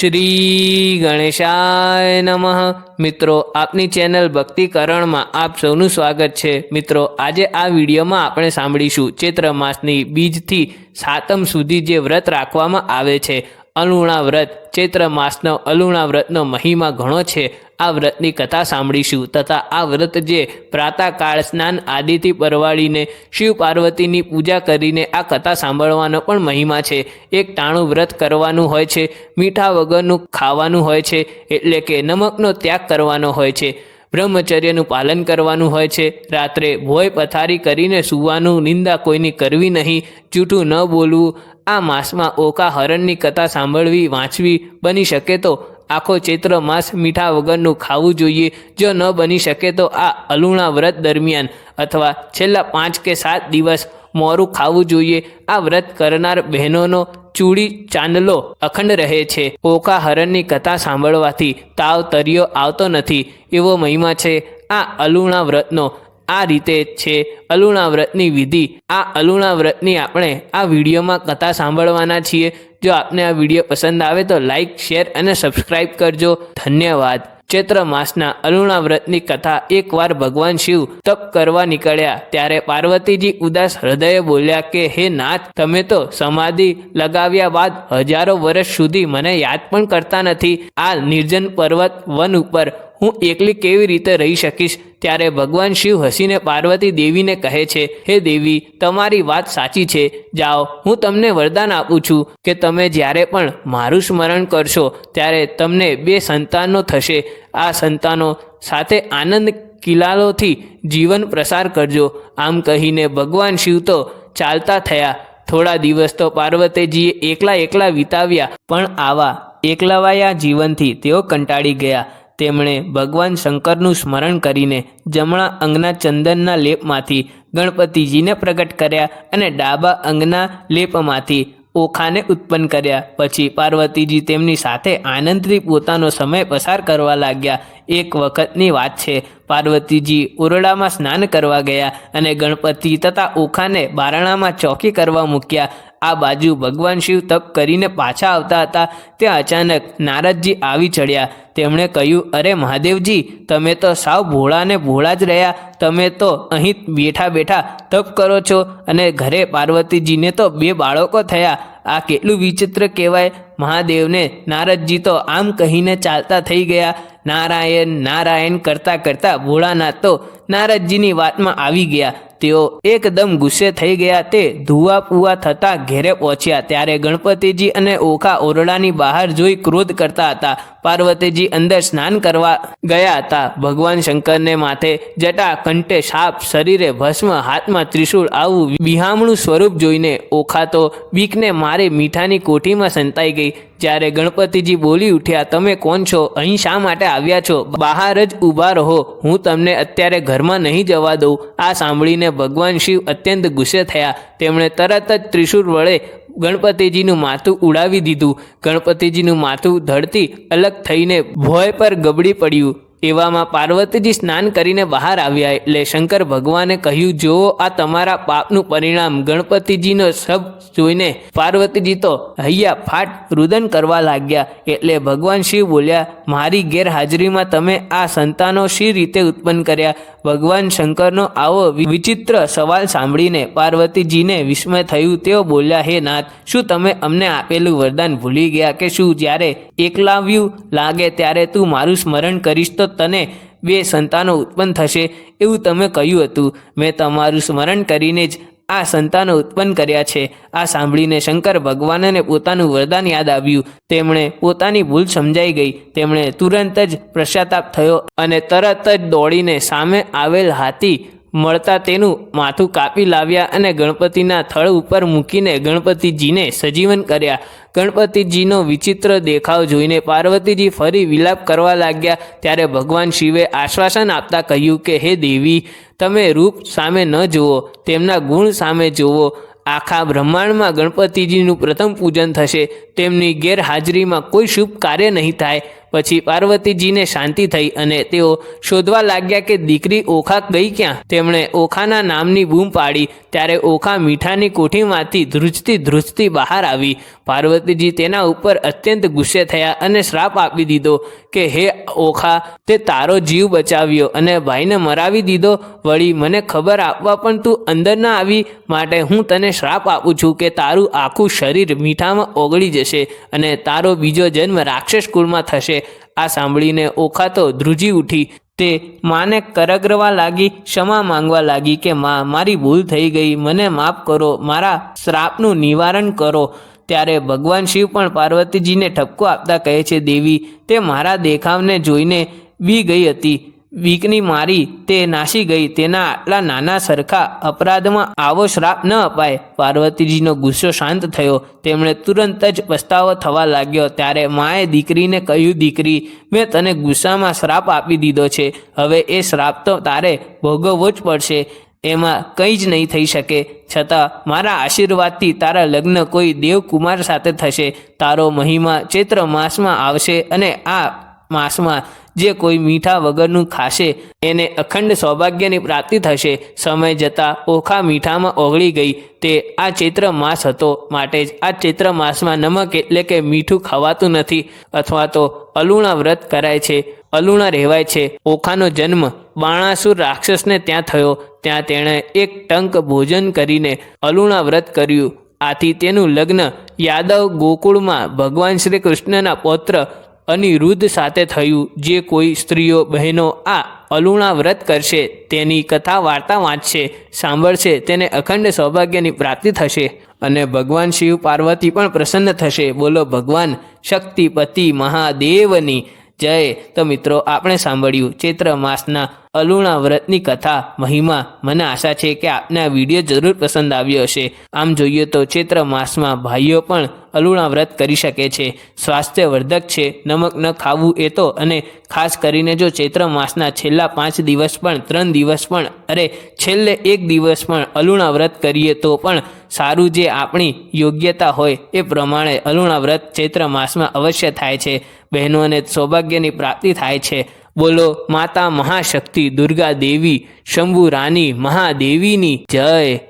શ્રી ગણેશાય નમઃ. મિત્રો, આપની ચેનલ ભક્તિકરણમાં આપ સૌનું સ્વાગત છે. મિત્રો, આજે આ વિડીયોમાં આપણે સાંભળીશું ચૈત્ર માસની બીજથી સાતમ સુધી જે વ્રત રાખવામાં આવે છે. અલુણા વ્રત. ચૈત્ર માસનો અલુણા વ્રતનો મહિમા ઘણો છે. આ વ્રતની કથા સાંભળીશું. તથા આ વ્રત જે પ્રાતઃકાળ સ્નાન આદિથી પરવાળીને શિવ પાર્વતીની પૂજા કરીને આ કથા સાંભળવાનો પણ મહિમા છે. એક ટાણું વ્રત કરવાનું હોય છે. મીઠા વગરનું ખાવાનું હોય છે. એટલે કે નમકનો ત્યાગ કરવાનો હોય છે. બ્રહ્મચર્યનું પાલન કરવાનું હોય છે. રાત્રે ભોય પથારી કરીને સૂવાનું, નિંદા કોઈની કરવી નહીં. જૂઠું ન બોલવું. આ માસમાં ઓકા હરણની કથા સાંભળવી, વાંચવી બની શકે તો આખો ચૈત્ર માસ મીઠા વગરનું ખાવું જોઈએ. જો ન બની શકે તો આ અલુણા વ્રત દરમિયાન અથવા છેલ્લા પાંચ કે સાત દિવસ મોરું ખાવું જોઈએ. આ વ્રત કરનાર બહેનોનો ચૂડી ચાંદલો અખંડ રહે છે. ઓકા હરણની કથા સાંભળવાથી તાવ તરિયો આવતો નથી એવો મહિમા છે. આ અલુણા વ્રતનો આ રીતે છે અલુણા વ્રતની વિધિ. આ અલુણા વ્રતની આપણે આ વિડીયોમાં કથા સાંભળવાના છીએ. જો આપને આ વીડિયો પસંદ આવે તો લાઇક શેર અને સબસ્ક્રાઇબ કરજો. ધન્યવાદ. ચૈત્ર માસના અલુણા વ્રતની કથા એકવાર ભગવાન શિવ તપ કરવા નીકળ્યા ત્યારે પાર્વતીજી ઉદાસ હૃદયે બોલ્યા કે, હે નાથ, તમે તો સમાધિ લગાવ્યા બાદ હજારો વર્ષ સુધી મને યાદ પણ કરતા નથી. આ નિર્જન પર્વત વન ઉપર હું એકલી કેવી રીતે રહી શકીશ? ત્યારે ભગવાન શિવ હસીને પાર્વતી દેવીને કહે છે, હે દેવી, તમારી વાત સાચી છે. જાઓ, હું તમને વરદાન આપું છું કે તમે જ્યારે પણ મારું સ્મરણ કરશો, ત્યારે તમને બે સંતાનો થશે. આ સંતાનો સાથે આનંદ કિલાલોથી જીવન પ્રસાર કરજો. આમ કહીને ભગવાન શિવ તો ચાલતા થયા. થોડા દિવસ તો પાર્વતીજીએ એકલા એકલા વિતાવ્યા, પણ આવા એકલવાયા જીવનથી તેઓ કંટાળી ગયા. તેમણે ભગવાન શંકરનું સ્મરણ કરીને જમણા અંગના ચંદનના લેપમાંથી ગણપતિજીને પ્રગટ કર્યા અને ડાબા અંગના લેપમાંથી ઓખાને ઉત્પન્ન કર્યા. પછી પાર્વતીજી તેમની સાથે આનંદથી પોતાનો સમય પસાર કરવા લાગ્યા. એક વખતની વાત છે, પાર્વતીજી ઓરડામાં સ્નાન કરવા ગયા અને ગણપતિ તથા ઓખાને બારણામાં ચોકી કરવા મૂક્યા. આ બાજુ ભગવાન શિવ તપ કરીને પાછા આવતા હતા. ત્યાં અચાનક નારદજી આવી ચડ્યા. તેમણે કહ્યું, અરે મહાદેવજી, તમે તો સાવ ભોળા ને ભોળા જ રહ્યા. તમે તો અહીં બેઠા બેઠા તપ કરો છો અને ઘરે પાર્વતીજીને તો બે બાળકો થયા. આ કેટલું વિચિત્ર કહેવાય. મહાદેવને નારદજી તો આમ કહીને ચાલતા થઈ ગયા. નારાયણ નારાયણ કરતાં કરતાં ભોળાનાથ તો નારદજીની વાતમાં આવી ગયા. તેઓ એકદમ ગુસ્સે થઈ ગયા. તે ધુવા પુવા થતા ઘેરે પહોંચ્યા. ત્યારે ગણપતિજી અને ઓખા ઓરડાની બહાર જોઈ ક્રોધ કરતા હતા. પાર્વતીજી અંદર સ્નાન કરવા ગયા હતા. ભગવાન શંકરને માથે જટા કંઠે સાપ શરીરે ભસ્મ, હાથમાં ત્રિશૂળ આવું વિહામણું સ્વરૂપ જોઈને ઓખા તો બીકને મારે મીઠાની કોઠીમાં સંતાઈ ગઈ. જ્યારે ગણપતિજી બોલી ઉઠ્યા, તમે કોણ છો? અહીં શા માટે આવ્યા છો? બહાર જ ઊભા રહો. હું તમને અત્યારે ઘરમાં નહીં જવા દઉં. આ સાંભળીને ભગવાન શિવ અત્યંત ગુસ્સે થયા. તેમણે તરત જ ત્રિશુર વડે ગણપતિજીનું માથું ઉડાવી દીધું. ગણપતિજીનું માથું ધડતી અલગ થઈને ભોય પર ગબડી પડ્યું. એવામાં પાર્વતીજી સ્નાન કરીને બહાર આવ્યા એટલે શંકર ભગવાને કહ્યું જુઓ આ તમારા પાપનું પરિણામ ગણપતિજીનો શબ્દ જોઈને પાર્વતીજી તો હૈયા ફાટ રુદન કરવા લાગ્યા એટલે ભગવાન શિવ બોલ્યા, મારી ગેરહાજરીમાં તમે આ સંતાનો શી રીતે ઉત્પન્ન કર્યા? ભગવાન શંકરનો આવો વિચિત્ર સવાલ સાંભળીને પાર્વતીજીને વિસ્મય થયું. તેઓ બોલ્યા, હે નાથ, શું તમે અમને આપેલું વરદાન ભૂલી ગયા કે શું જ્યારે એકલાવ્યું લાગે ત્યારે તું મારું સ્મરણ કરીશ તો તને બે સંતાનો ઉત્પન્ન થશે એવું તમે કહ્યું હતું. મેં તમારું સ્મરણ કરીને જ આ સંતાનો ઉત્પન્ન કર્યા છે. આ સાંભળીને શંકર ભગવાનને પોતાનું વરદાન યાદ આવ્યું. તેમણે પોતાની ભૂલ સમજાઈ ગઈ. તેમણે તુરંત જ પશ્ચાતાપ થયો અને તરત જ દોડીને સામે આવેલ હાથી મળતા તેનું માથું કાપી લાવ્યા અને ગણપતિના થળ ઉપર મૂકીને ગણપતિજીને સજીવન કર્યા. ગણપતિજીનો વિચિત્ર દેખાવ જોઈને પાર્વતીજી ફરી વિલાપ કરવા લાગ્યા. ત્યારે ભગવાન શિવે આશ્વાસન આપતા કહ્યું કે, હે દેવી, તમે રૂપ સામે ન જુઓ, તેમના ગુણ સામે જુઓ. આખા બ્રહ્માંડમાં ગણપતિજીનું પ્રથમ પૂજન થશે. તેમની ગેરહાજરીમાં કોઈ શુભ કાર્ય નહીં થાય. પછી પાર્વતીજીને શાંતિ થઈ અને તેઓ શોધવા લાગ્યા કે દીકરી ઓખા ગઈ ક્યાં? તેમણે ઓખાના નામની બૂમ પાડી. ત્યારે ઓખા મીઠાની કોઠીમાંથી ધ્રુજતી ધ્રુજતી બહાર આવી. પાર્વતીજી તેના ઉપર અત્યંત ગુસ્સે થયા અને શ્રાપ આપી દીધો કે, હે ઓખા, તે તારો જીવ બચાવ્યો અને ભાઈને મરાવી દીધો. વળી મને ખબર આપવા પણ તું અંદર ના આવી. માટે હું તને શ્રાપ આપું છું કે તારું આખું શરીર મીઠામાં ઓગળી જશે અને તારો બીજો જન્મ રાક્ષસ કુળમાં થશે. આ સાંભળીને ઓખા તો ધ્રુજી ઉઠી. તે માને કરગરવા લાગી, ક્ષમા માંગવા લાગી કે, માં, મારી ભૂલ થઈ ગઈ. મને માફ કરો. મારા શ્રાપનું નિવારણ કરો. ત્યારે ભગવાન શિવ પણ પાર્વતીજીને ઠપકો આપતા કહે છે, દેવી, તે મારા દેખાવને જોઈને બી ગઈ હતી. બીકની મારી તે નાસી ગઈ. તેના આટલા નાના સરખા અપરાધમાં આવો શ્રાપ ન અપાય. પાર્વતીજીનો ગુસ્સો શાંત થયો. તેમણે તુરંત જ પસ્તાવો થવા લાગ્યો. ત્યારે માએ દીકરીને કહ્યું, દીકરી, મેં તને ગુસ્સામાં શ્રાપ આપી દીધો છે. હવે એ શ્રાપ તો તારે ભોગવવો જ પડશે. એમાં કંઈ જ નહીં થઈ શકે. છતાં મારા આશીર્વાદથી તારા લગ્ન કોઈ દેવકુમાર સાથે થશે. તારો મહિમા ચૈત્ર માસમાં આવશે અને આ માસમાં જે કોઈ મીઠા વગરનું ખાશે, એને અખંડ સૌભાગ્યની પ્રાપ્તિ થશે. સમય જતાં ઓખા મીઠામાં ઓગળી ગઈ. તે આ ચૈત્ર માસ હતો. માટે જ આ ચૈત્ર માસમાં નમક એટલે કે મીઠું ખવાતું નથી. અથવા તો અલુણા વ્રત કરાય છે. અલુણા રહેવાય છે. ઓખાનો જન્મ બાણાસુર રાક્ષસને ત્યાં થયો. ત્યાં તેણે એક ટંક ભોજન કરીને અલુણા વ્રત કર્યું. આથી તેનું લગ્ન યાદવ ગોકુળમાં ભગવાન શ્રી કૃષ્ણના પૌત્ર અનિરુદ્ધ સાથે થયું. જે કોઈ સ્ત્રીઓ, બહેનો આ અલુણા વ્રત કરશે, તેની કથા વાર્તા વાંચશે, સાંભળશે, તેને અખંડ સૌભાગ્યની પ્રાપ્તિ થશે અને ભગવાન શિવ પાર્વતી પણ પ્રસન્ન થશે. બોલો, ભગવાન શક્તિપતિ મહાદેવની જય. તો મિત્રો, આપણે સાંભળ્યું ચૈત્ર માસના અલુણા વ્રતની કથા, મહિમા, મને આશા છે કે આપને આ વીડિયો જરૂર પસંદ આવ્યો હશે. આમ જોઈએ તો ચૈત્ર માસમાં ભાઈઓ પણ અલુણા વ્રત કરી શકે છે. સ્વાસ્થ્યવર્ધક છે, નમક ન ખાવું એ તો, અને ખાસ કરીને જો ચૈત્ર માસના છેલ્લા પાંચ દિવસ પણ, ત્રણ દિવસ પણ, અરે છેલ્લે એક દિવસ પણ અલુણા વ્રત કરીએ તો પણ સારું જે આપણી યોગ્યતા હોય એ પ્રમાણે અલુણા વ્રત ચૈત્ર માસમાં અવશ્ય થાય છે. બહેનોને સૌભાગ્યની પ્રાપ્તિ થાય છે. બોલો માતા મહાશક્તિ દુર્ગા દેવી શંભુ રાની મહાદેવીની જય.